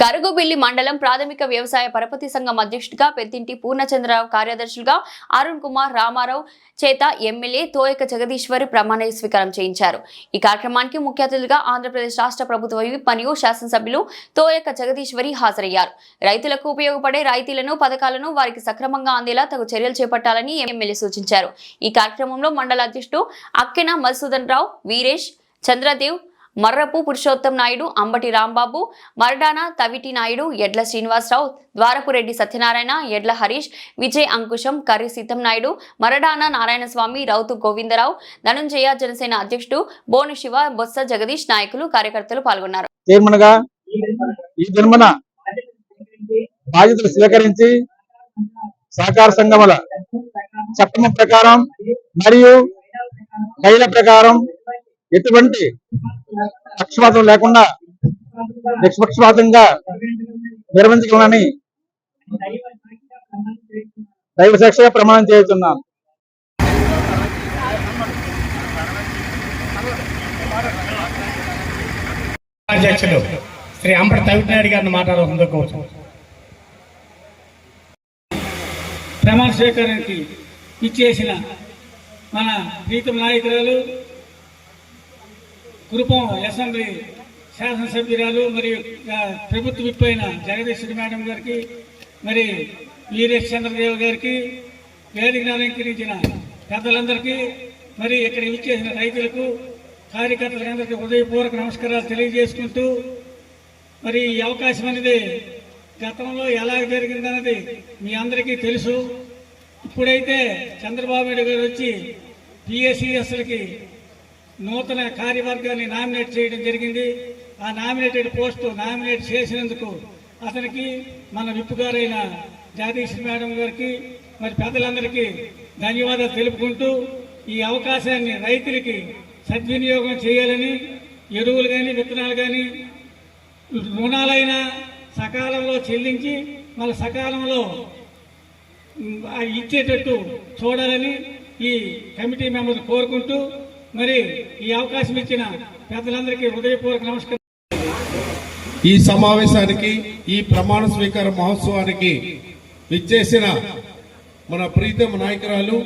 గరుగుబిల్లి మండలం ప్రాథమిక వ్యవసాయ పరపతి సంఘం అధ్యక్షుడిగా పెద్దింటి పూర్ణచంద్రరావు కార్యదర్శులుగా అరుణ్ కుమార్ రామారావు చేత ఎమ్మెల్యే తోయక జగదీశ్వరి ప్రమాణ స్వీకారం చేయించారు. ఈ కార్యక్రమానికి ముఖ్య అతిథులుగా ఆంధ్రప్రదేశ్ రాష్ట్ర ప్రభుత్వ విప్ మరియు శాసనసభ్యులు తోయక జగదీశ్వరి హాజరయ్యారు. రైతులకు ఉపయోగపడే రైతులను పథకాలను వారికి సక్రమంగా అందేలా తగు చర్యలు చేపట్టాలని ఎమ్మెల్యే సూచించారు. ఈ కార్యక్రమంలో మండల అధ్యక్షుడు అక్కెన మధుసూదన్ రావు వీరేష్ చంద్రదేవ్ మర్రపు పురుషోత్తం నాయుడు అంబటి రాంబాబు మరడాన తవిటి నాయుడు ఎడ్ల శ్రీనివాసరావు ద్వారపురెడ్డి సత్యనారాయణ ఎడ్ల హరీష్ విజయ్ అంకుశం కర్రి సీతం నాయుడు మరడాన నారాయణస్వామి రౌతు గోవిందరావు ధనుంజయ జనసేన అధ్యక్షుడు బోను శివ బొత్స జగదీష్ నాయకులు కార్యకర్తలు పాల్గొన్నారు. ఈ జన్మన బాధ్యతలు స్వీకరించి సహకార సంఘముల చట్టం ప్రకారం మరియు ప్రకారం ఎటువంటి పక్షపాతం లేకుండా నిష్పక్షపాతంగా నిర్వహించగలనని దైవ సాక్షిగా ప్రమాణం చేస్తున్నాను. అధ్యక్షుడు శ్రీ అంబటి తవిటినాయుడు గారిని మాట్లాడాల్సిందో కోసం ప్రమాణ స్వీకారానికి ఇచ్చేసిన మన ప్రీతం నాయకురాలు కురుపం అసెంబ్లీ శాసనసభ్యురాలు మరియు ప్రభుత్వ విప్ అయిన జగదీశ్వరి మేడం గారికి మరి వీరేష్ చంద్రదేవ్ గారికి వేదికను అలంకరించిన పెద్దలందరికీ మరి ఇక్కడ ఇచ్చేసిన రైతులకు కార్యకర్తలందరికీ హృదయపూర్వక నమస్కారాలు తెలియజేసుకుంటూ మరి ఈ అవకాశం అనేది గతంలో ఎలా జరిగిందన్నది మీ అందరికీ తెలుసు. ఇప్పుడైతే చంద్రబాబు నాయుడు గారు వచ్చి పిఎస్సిఎస్లకి నూతన కార్యవర్గాన్ని నామినేట్ చేయడం జరిగింది. ఆ నామినేటెడ్ పోస్టు నామినేట్ చేసినందుకు అతనికి మన విప్పు గారైన మేడం గారికి మరి పెద్దలందరికీ ధన్యవాదాలు తెలుపుకుంటూ ఈ అవకాశాన్ని రైతులకి సద్వినియోగం చేయాలని ఎరువులు కానీ విత్తనాలు కానీ రుణాలైనా సకాలంలో చెల్లించి మళ్ళీ సకాలంలో ఇచ్చేటట్టు చూడాలని ఈ కమిటీ మెంబర్లు కోరుకుంటూ మరి ఈ అవకాశం ఇచ్చిన పెద్దలందరికీ హృదయపూర్వక నమస్కారం. ఈ సమావేశానికి ఈ ప్రమాణ స్వీకార మహోత్సవానికి విచ్చేసిన మన ప్రీతమ నాయకురాలు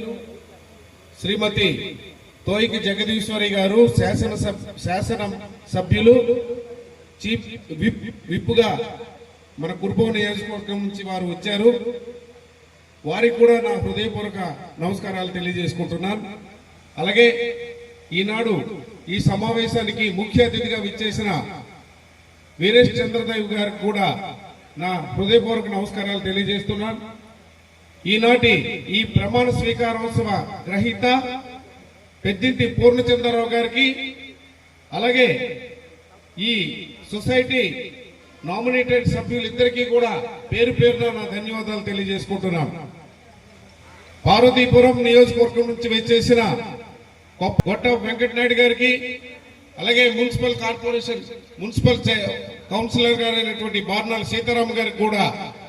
శ్రీమతి తోయికి జగదీశ్వరి గారు శాసన సబ్- శాసన సభ్యులు చీఫ్ విప్ విప్పుగా మన కుర్బం నియోజకవర్గం నుంచి వారు వచ్చారు. వారికి కూడా నా హృదయపూర్వక నమస్కారాలు తెలియజేసుకుంటున్నాను. అలాగే ఈనాడు ఈ సమావేశానికి ముఖ్య అతిథిగా విచ్చేసిన వీరేష్ చంద్రదేవ్ గారికి కూడా నా హృదయపూర్వక నమస్కారాలు తెలియజేస్తున్నాను. ఈనాటి ఈ ప్రమాణ స్వీకారోత్సవ గ్రహీత పెద్దింటి పూర్ణచంద్రరావు గారికి అలాగే ఈ సొసైటీ నామినేటెడ్ సభ్యులిద్దరికీ కూడా పేరు పేరున నా ధన్యవాదాలు తెలియజేసుకుంటున్నాను. పార్వతీపురం నియోజకవర్గం నుంచి వచ్చేసిన గొట్ట వెంకటనాయుడు గారికి అలాగే మున్సిపల్ కార్పొరేషన్ మున్సిపల్ కౌన్సిలర్ గారైనటువంటి బార్నాల సీతారాం గారికి కూడా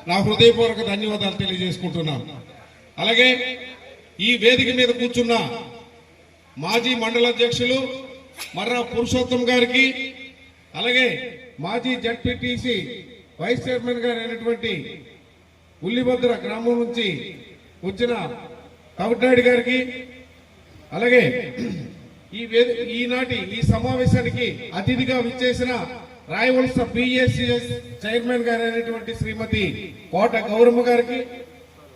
నా హృదయపూర్వక ధన్యవాదాలు తెలియజేసుకుంటున్నాను. అలాగే ఈ వేదిక మీద కూర్చున్న మాజీ మండల అధ్యక్షులు మర్రా పురుషోత్తం గారికి అలాగే మాజీ జడ్పీటీసీ వైస్ చైర్మన్ గారు అయినటువంటి ఉల్లిభద్ర గ్రామం నుంచి వచ్చిన కవినాయుడు గారికి అలాగే ఈ వేది ఈనాటి ఈ సమావేశానికి అతిథిగా విచ్చేసిన రాయవలస పిఎస్సిఎస్ చైర్మన్ గారు అయినటువంటి శ్రీమతి కోట గౌరమ్మ గారికి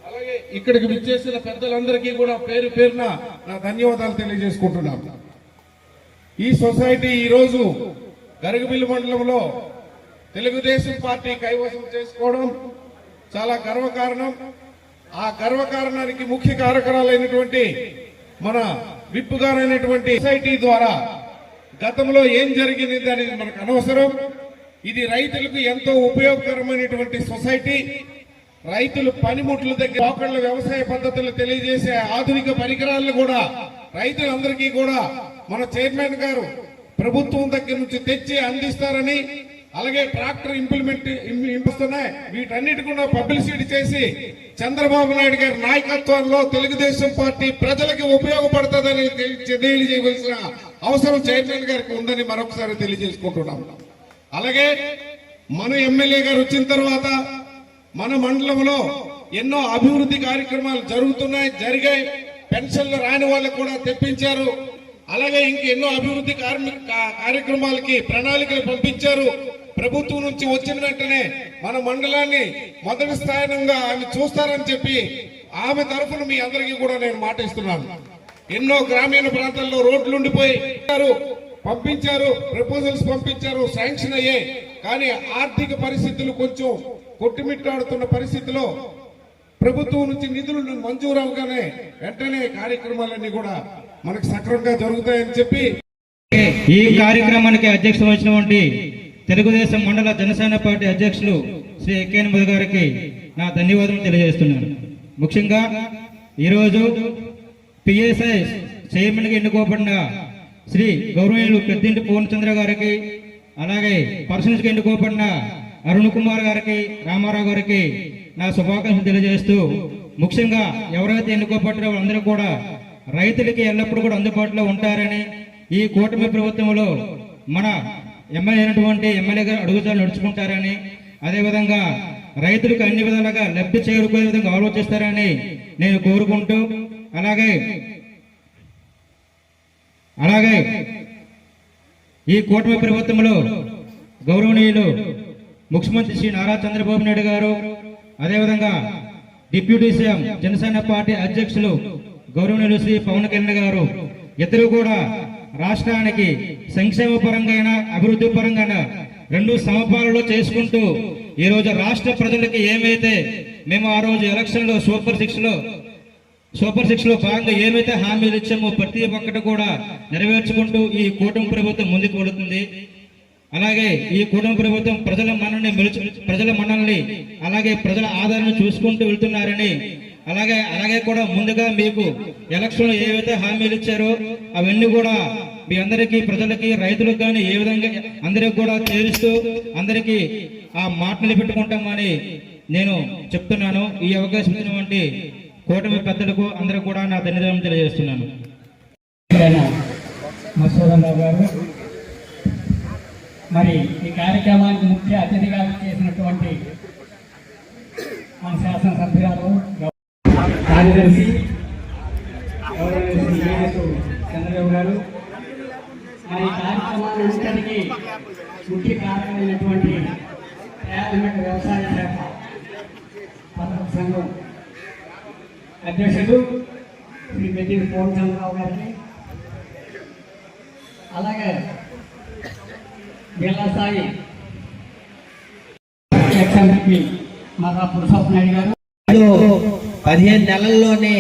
అలాగే ఇక్కడికి విచ్చేసిన పెద్దలందరికీ కూడా పేరు పేరున నా ధన్యవాదాలు తెలియజేసుకుంటున్నాను. ఈ సొసైటీ ఈరోజు రోజు గరుగుబిల్లి మండలంలో తెలుగుదేశం పార్టీ కైవసం చేసుకోవడం చాలా గర్వకారణం. ఆ గర్వకారణానికి ముఖ్య కారకరాలైనటువంటి మన విప్పు గారైనటువంటి సొసైటీ ద్వారా గతంలో ఏం జరిగింది అనేది మనకు అనవసరం. ఇది రైతులకు ఎంతో ఉపయోగకరమైనటువంటి సొసైటీ. రైతులు పనిముట్ల దగ్గర ఒకళ్ళ వ్యవసాయ పద్ధతులు తెలియజేసే ఆధునిక పరికరాలను కూడా రైతులందరికీ కూడా మన చైర్మన్ గారు ప్రభుత్వం దగ్గర నుంచి తెచ్చి అందిస్తారని అలాగే ట్రాక్టర్ ఇంప్లిమెంట్ ఇంపిస్తున్నాయి వీటన్నిటి కూడా పబ్లిసిటీ చేసి చంద్రబాబు నాయుడు గారి నాయకత్వంలో తెలుగుదేశం పార్టీ ప్రజలకి ఉపయోగపడుతుందని తెలియజేయవలసిన అవసరం చైర్మన్ గారికి ఉందని మరొకసారి తెలియజేసుకుంటున్నాం. అలాగే మన ఎమ్మెల్యే గారు వచ్చిన తర్వాత మన మండలంలో ఎన్నో అభివృద్ధి కార్యక్రమాలు జరుగుతున్నాయి జరిగాయి. పెన్షన్లు రాని వాళ్ళకు కూడా తెప్పించారు. అలాగే ఇంకెన్నో అభివృద్ధి కార్మిక కార్యక్రమాలకి ప్రణాళికలు పంపించారు. ప్రభుత్వం నుంచి వచ్చిన వెంటనే మన మండలాన్ని మొదటి స్థానంగా ఆమె చూస్తారని చెప్పి ఆమె తరఫున మీ అందరికీ కూడా నేను మాట ఇస్తున్నాను. ఎన్నో గ్రామీణ ప్రాంతాల్లో రోడ్లు ఉండిపోయి పంపించారు ప్రపోజల్స్ పంపించారు శాంక్షన్ అయ్యాయి కానీ ఆర్థిక పరిస్థితులు కొంచెం కొట్టుమిట్టాడుతున్న పరిస్థితిలో ప్రభుత్వం నుంచి నిధులు మంజూరు అవగానే వెంటనే కార్యక్రమాలన్నీ కూడా మనకు సక్రమంగా జరుగుతాయని చెప్పి ఈ కార్యక్రమానికి అధ్యక్షత వచ్చినటువంటి తెలుగుదేశం మండల జనసేన పార్టీ అధ్యక్షులు శ్రీ ఎక్కేన్ మధు గారికి నా ధన్యవాదాలు తెలియజేస్తున్నాను. ముఖ్యంగా ఈరోజు పిఎస్ఐ చైర్మన్గా ఎన్నుకోబడిన శ్రీ గౌరవనీయులు పెద్దింటి పూర్ణచంద్ర గారికి అలాగే పర్సనల్స్గా ఎన్నుకోబడిన అరుణ్ కుమార్ గారికి రామారావు గారికి నా శుభాకాంక్షలు తెలియజేస్తూ ముఖ్యంగా ఎవరైతే ఎన్నుకోబడ్డారో వాళ్ళందరూ కూడా రైతులకి ఎల్లప్పుడూ కూడా అందుబాటులో ఉంటారని ఈ కూటమి ప్రభుత్వంలో మన ఎమ్మెల్యే అయినటువంటి ఎమ్మెల్యే గారు అడుగుతాలు నడుచుకుంటారని అదేవిధంగా రైతులకు అన్ని విధాలుగా లబ్ధి చేరుకునే విధంగా ఆలోచిస్తారని నేను కోరుకుంటూ అలాగే అలాగే ఈ కూటమి ప్రభుత్వంలో గౌరవనీయులు ముఖ్యమంత్రి శ్రీ నారా చంద్రబాబు నాయుడు గారు అదేవిధంగా డిప్యూటీ సీఎం జనసేన పార్టీ అధ్యక్షులు గౌరవనీయులు శ్రీ పవన్ కళ్యాణ్ గారు ఇద్దరు కూడా రాష్ట్రానికి సంక్షేమ పరంగా అభివృద్ధి పరంగా రెండు సమపాలలో చేసుకుంటూ ఈ రోజు రాష్ట్ర ప్రజలకి ఏమైతే మేము ఆ రోజు ఎలక్షన్లో సూపర్ సిక్స్లో సూపర్ సిక్స్లో భాగంగా ఏమైతే హామీలు ఇచ్చామో ప్రతి ఒక్కటి కూడా నెరవేర్చుకుంటూ ఈ కూటమి ప్రభుత్వం ముందుకు వెళుతుంది. అలాగే ఈ కూటమి ప్రభుత్వం ప్రజల మనల్ని మెలుచు ప్రజల మనల్ని అలాగే ప్రజల ఆదరణ చూసుకుంటూ వెళ్తున్నారని అలాగే అలాగే కూడా ముందుగా మీకు ఎలక్షన్ ఏవైతే హామీలు ఇచ్చారో అవన్నీ కూడా మీ అందరికీ ప్రజలకి రైతులకు కానీ ఏ విధంగా అందరికి కూడా చేరుస్తూ అందరికీ ఆ మాట నిలబెట్టుకుంటామని నేను చెప్తున్నాను. ఈ అవకాశం ఇచ్చినటువంటి కూటమి పెద్దలకు అందరూ కూడా నా ధన్యవాదాలు తెలియజేస్తున్నాను. మరి ఈ కార్యక్రమానికి ముఖ్య అతిథిగా చేసినటువంటి మన శాసనసభ్యురాలు కార్యదర్శి చంద్రబాబు గారు మరి ఈ కార్యక్రమాన్నింటికి ముఖ్య కారణమైనటువంటి ప్రాథమిక వ్యవసాయ శాఖ పథక సంఘం అధ్యక్షుడు శ్రీ పెద్ది పూర్ణచంద్రరావు గారికి అలాగే జిల్లా స్థాయి ఎక్స్ఎంపీ మర్రా పురుషోత్తం గారు. పదిహేను నెలల్లోనే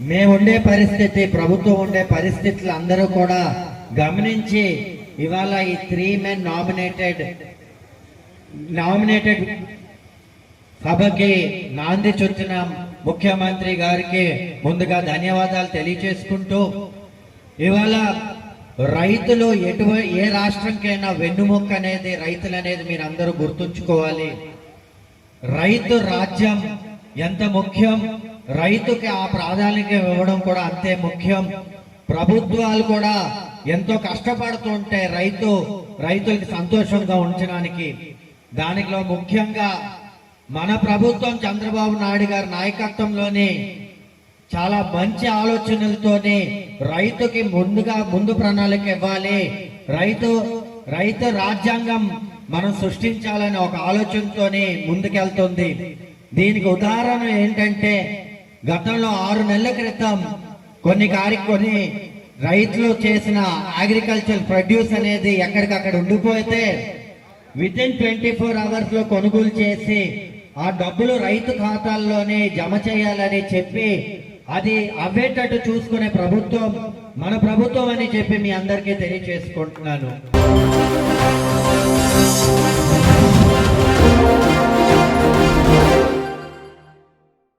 మేము ఉండే పరిస్థితి ప్రభుత్వం ఉండే పరిస్థితులు అందరూ కూడా గమనించి ఇవాళ ఈ త్రీ మెన్ నామినేటెడ్ నామినేటెడ్ సభకి నాంది చుట్టిన ముఖ్యమంత్రి గారికి ముందుగా ధన్యవాదాలు తెలియచేసుకుంటూ ఇవాళ రైతులు ఎటువ ఏ రాష్ట్రంకైనా వెన్నుముక్క అనేది రైతులు అనేది మీరు అందరూ గుర్తుంచుకోవాలి. రైతు రాజ్యం ఎంత ముఖ్యం? రైతుకి ఆ ప్రాధాన్యత ఇవ్వడం కూడా అంతే ముఖ్యం. ప్రభుత్వాలు కూడా ఎంతో కష్టపడుతుంటే రైతు రైతులకి సంతోషంగా ఉంచడానికి. దానిలో ముఖ్యంగా మన ప్రభుత్వం చంద్రబాబు నాయుడు గారి నాయకత్వంలోని చాలా మంచి ఆలోచనలతోనే రైతుకి ముందుగా ముందు ప్రణాళిక ఇవ్వాలి. రైతు రైతు రాజ్యాంగం మనం సృష్టించాలనే ఒక ఆలోచనతోనే ముందుకెళ్తుంది. దీనికి ఉదాహరణ ఏంటంటే గతంలో ఆరు నెలల క్రితం కొన్ని కార్య కొన్ని రైతులు చేసిన అగ్రికల్చర్ ప్రొడ్యూస్ అనేది ఎక్కడికక్కడ ఉండిపోతే విత్ ఇన్ ట్వంటీ ఫోర్ అవర్స్లో కొనుగోలు చేసి ఆ డబ్బులు రైతు ఖాతాల్లోనే జమ చేయాలని చెప్పి అది అవ్వేటట్టు చూసుకునే ప్రభుత్వం మన ప్రభుత్వం అని చెప్పి మీ అందరికీ తెలియచేసుకుంటున్నాను